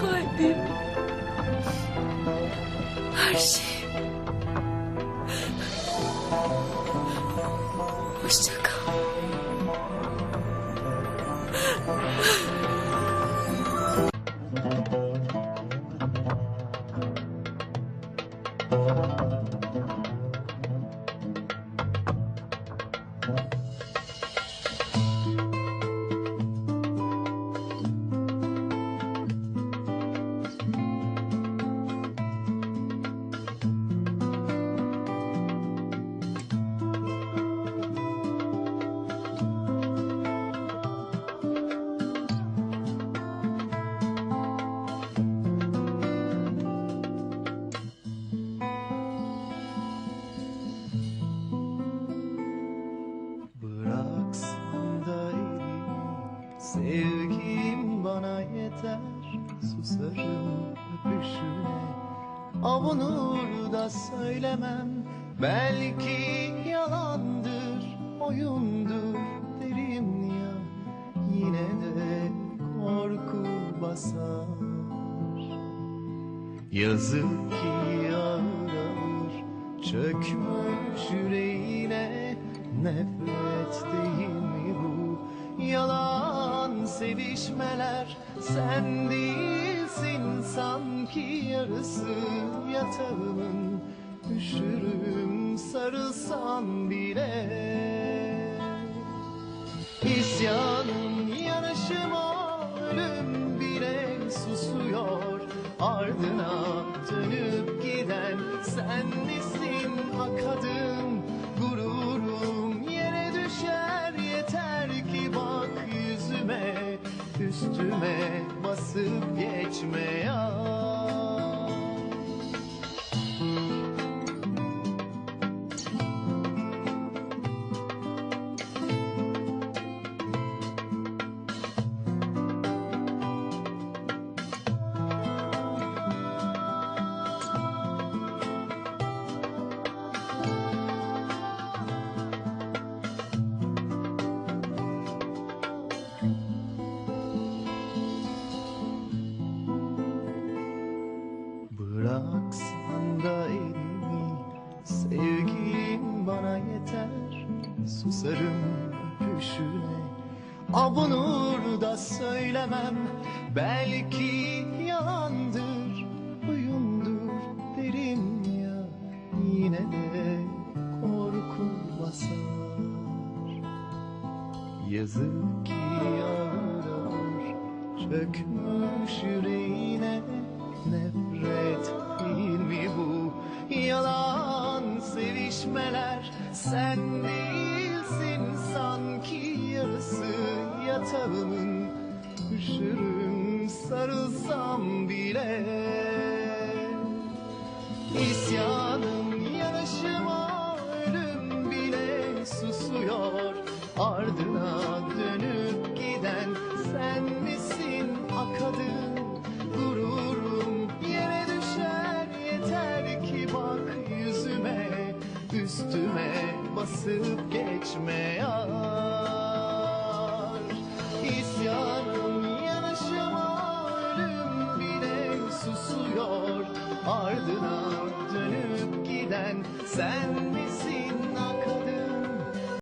Kalbim. Her şey. Sevgim bana yeter Susarım öpüşüne Avunur da söylemem Belki yalandır Oyundur derim ya. Yine de korku basar. Yazık ki ağır ağır Çökmüş yüreğine Nefret sevişmeler Sen değilsin sanki yarısı Yatağımın Üşürüm sarılsam bile. İsyanım yanışıma ölüm bile susuyor. Ardına dönüp giden sen misin Gururum Üstüme basıp geçme Bıraksan da elimi Sevgim bana yeter. Susarım öpüşüne Abunur da söylemem. Belki yalandır Oyundur derim ya. Yine de korku basar. Yazık ki ağır ağır çökmüş yüreğine Sen değilsin sanki yarısı yatağımın. Üşürüm sarılsam bile. İsyanım yanışıma ölüm bile susuyor. Ardına dönüp giden sen misin akadın basıp geçme yar İsyanım yanışıma ölüm bile susuyor. Ardına dönüp giden sen